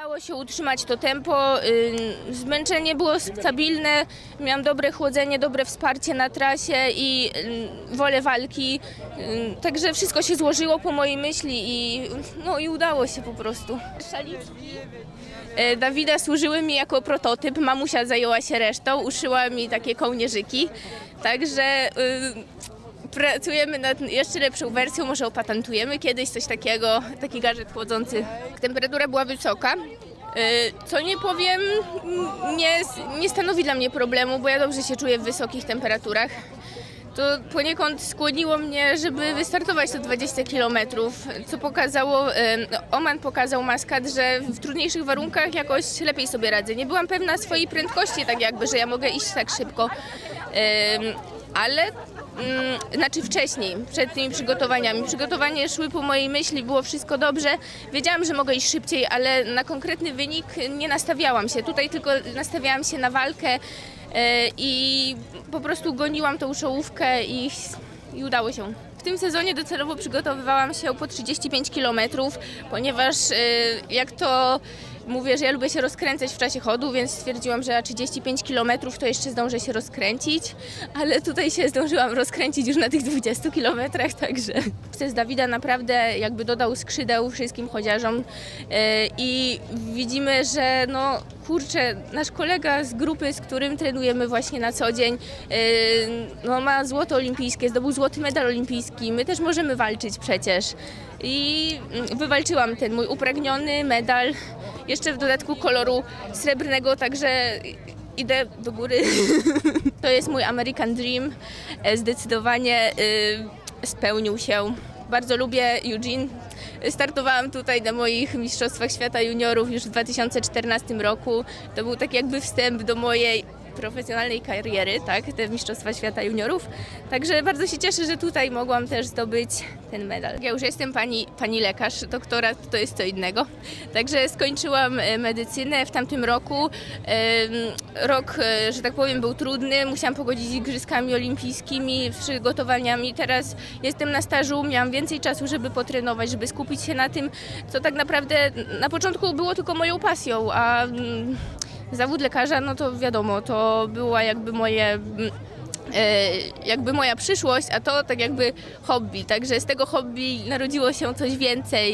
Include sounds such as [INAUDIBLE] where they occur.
Udało się utrzymać to tempo. Zmęczenie było stabilne, miałam dobre chłodzenie, dobre wsparcie na trasie i wolę walki. Także wszystko się złożyło po mojej myśli i, no, i udało się po prostu. Szaliczki e, Dawida służyły mi jako prototyp. Mamusia zajęła się resztą, uszyła mi takie kołnierzyki. Także pracujemy nad jeszcze lepszą wersją, może opatentujemy kiedyś coś takiego, taki gadżet chłodzący. Temperatura była wysoka. y, Co nie powiem, nie, nie stanowi dla mnie problemu, bo ja dobrze się czuję w wysokich temperaturach. To poniekąd skłoniło mnie, żeby wystartować te 20 km, co pokazało, em, Oman pokazał Maskat, że w trudniejszych warunkach jakoś lepiej sobie radzę. Nie byłam pewna swojej prędkości, tak jakby, że ja mogę iść tak szybko, Em, ale znaczy wcześniej, przed tymi przygotowaniami. Przygotowania szły po mojej myśli, było wszystko dobrze. Wiedziałam, że mogę iść szybciej, ale na konkretny wynik nie nastawiałam się. Tutaj tylko nastawiałam się na walkę e, i po prostu goniłam tą czołówkę i, i udało się. W tym sezonie docelowo przygotowywałam się po 35 km, ponieważ e, jak to mówię, że ja lubię się rozkręcać w czasie chodu, więc stwierdziłam, że na 35 km to jeszcze zdążę się rozkręcić, ale tutaj się zdążyłam rozkręcić już na tych 20 km, także z Dawida naprawdę jakby dodał skrzydeł wszystkim chodziarzom e, i widzimy, że no kurczę, nasz kolega z grupy, z którym trenujemy właśnie na co dzień, e, no ma złoto olimpijskie, zdobył złoty medal olimpijski, my też możemy walczyć przecież. I mm, wywalczyłam ten mój upragniony medal, jeszcze w dodatku koloru srebrnego, także idę do góry. [LAUGHS] To jest mój American Dream. E, Zdecydowanie y, spełnił się. Bardzo lubię Eugene. Startowałam tutaj na moich Mistrzostwach Świata Juniorów już w 2014 roku. To był tak jakby wstęp do mojej profesjonalnej kariery, tak, te Mistrzostwa Świata Juniorów. Także bardzo się cieszę, że tutaj mogłam też zdobyć ten medal. Ja już jestem pani, pani lekarz, doktorat to jest co innego. Także skończyłam e, medycynę w tamtym roku. Rok, e, że tak powiem, był trudny. Musiałam pogodzić z igrzyskami olimpijskimi, przygotowaniami. Teraz jestem na stażu, miałam więcej czasu, żeby potrenować, żeby skupić się na tym, co tak naprawdę na początku było tylko moją pasją, a mm, zawód lekarza, no to wiadomo, to była jakby moje mm, e, jakby moja przyszłość, a to tak jakby hobby. Także z tego hobby narodziło się coś więcej.